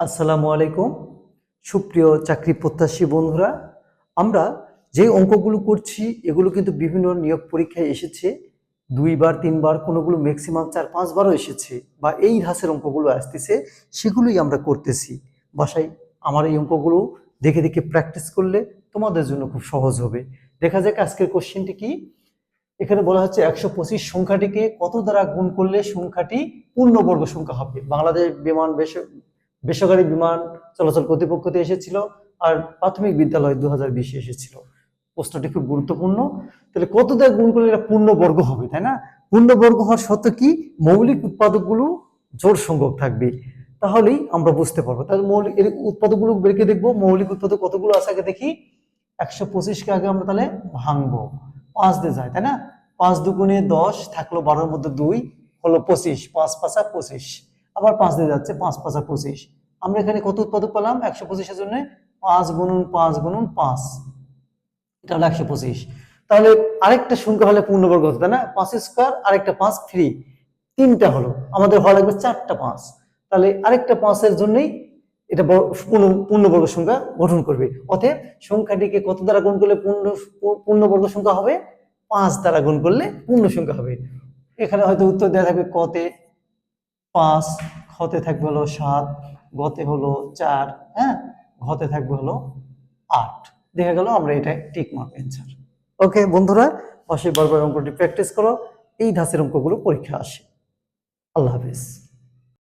আসসালামু আলাইকুম। সুপ্রিয় চাকরি প্রত্যাশী বন্ধুরা, আমরা যে অঙ্কগুলো করছি, এগুলো কিন্তু বিভিন্ন নিয়োগ পরীক্ষায় এসেছে। দুইবার, তিনবার, কোনোগুলো ম্যাক্সিমাম চার, পাঁচবারও এসেছে বা এই ধাসের অঙ্কগুলো আসতেছে, সেগুলোই আমরা করতেছি। বাসায় আমার এই অঙ্কগুলো দেখে দেখে প্র্যাকটিস করলে তোমাদের জন্য খুব সহজ হবে। দেখা যাক আজকের কোশ্চেনটি কি? এখানে বলা হচ্ছে একশো পঁচিশ সংখ্যাটিকে কত দ্বারা গুণ করলে সংখ্যাটি পূর্ণবর্গ সংখ্যা হবে? বাংলাদেশ বিমান বেসরকারি বিমান চলাচল কর্তৃপক্ষতে এসেছিল আর প্রাথমিক বিদ্যালয় দু হাজার বিশে এসেছিল। প্রশ্নটি খুব গুরুত্বপূর্ণ। তাহলে কত দ্বারা গুণ করলে এটা পূর্ণবর্গ হবে, তাই না? পূর্ণবর্গ হওয়ার সত্ত্বে কি? মৌলিক উৎপাদকগুলো জোর সংখ্যক থাকবে। তাহলেই আমরা বুঝতে পারব। তাহলে মৌলিক এর উৎপাদকগুলো বেরকে দেখব। মৌলিক উৎপাদক কতগুলো আছে আগে দেখি? একশো পঁচিশকে আগে আমরা তাহলে ভাঙবো। পাঁচ দিয়ে যায়, তাই না? পাঁচ দুগুণে দশ থাকল বারোর মধ্যে দুই, হলো পঁচিশ। পাঁচ পাঁচা পঁচিশ। আবার পাঁচ দিয়ে যাচ্ছে পাঁচ পাঁচা পঁচিশ। আমরা এখানে কত উৎপাদক পেলাম? একশো পঁচিশের জন্য পাঁচ গুণন পাঁচ গুণন পাঁচ। এটা হলো একশো পঁচিশ। তাহলে আরেকটা সংখ্যা হলে পূর্ণবর্গ হতো, তাই না? পাঁচ স্কোয়ার, আরেকটা পাঁচ ফ্রি তিনটা হলো। আমাদের হওয়া লাগবে চারটা পাঁচ। তাহলে আরেকটা পাঁচের জন্যই এটা পূর্ণ- পূর্ণবর্গ সংখ্যা গঠন করবে। অতএব সংখ্যাটিকে কত দ্বারা গুণ করলে পূর্ণ, পূর্ণবর্গ সংখ্যা হবে? পাঁচ দ্বারা গুণ করলে পূর্ণ সংখ্যা হবে। এখানে হয়তো উত্তর দেওয়া থাকবে কতে পাঁচ, খতে থাকবে হলো সাত গতে হলো চার হ্যাঁ? ঘতে থাকবে হলো আট। দেখা গেল আমরা এটা টিক মার্ক অ্যান্সার ওকে বন্ধুরা, পাশে বর্গের অঙ্কটি প্র্যাকটিস করো। এই ধাঁচের অঙ্কগুলো পরীক্ষা আসে। আল্লাহ হাফিজ।